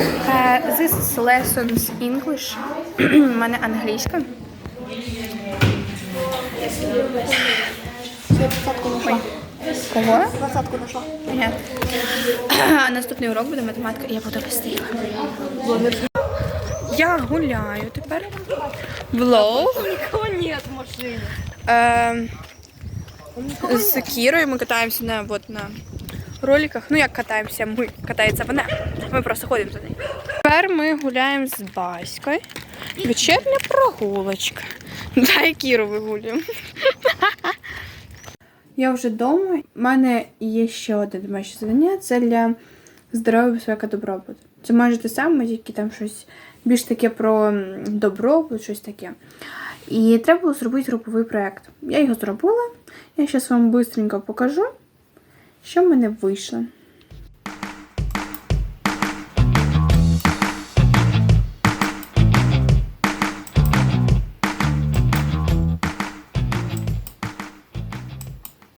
Uh, this is lessons English. У мене англійська. Я двадцатку нашла. Кого? Двадцатку нашла. А наступний урок буде математика, і я буду вести. Я гуляю тепер. Влог. Никого нет в. Е, з Кірою ми катаємося на, от, на роликах. Ну як катаємося, ми катається вона. Ми просто ходимо за нею. Тепер ми гуляємо з Баською. Вечірня прогулочка. Дай Кіру вигулюємо. Я вже вдома. У мене є ще одне домашнє завдання. Це для здоров'я, безпека, добробут. Це майже те саме, тільки там щось більш таке про добробут, щось таке. І треба було зробити груповий проєкт. Я його зробила. Я зараз вам швидко покажу, що в мене вийшло.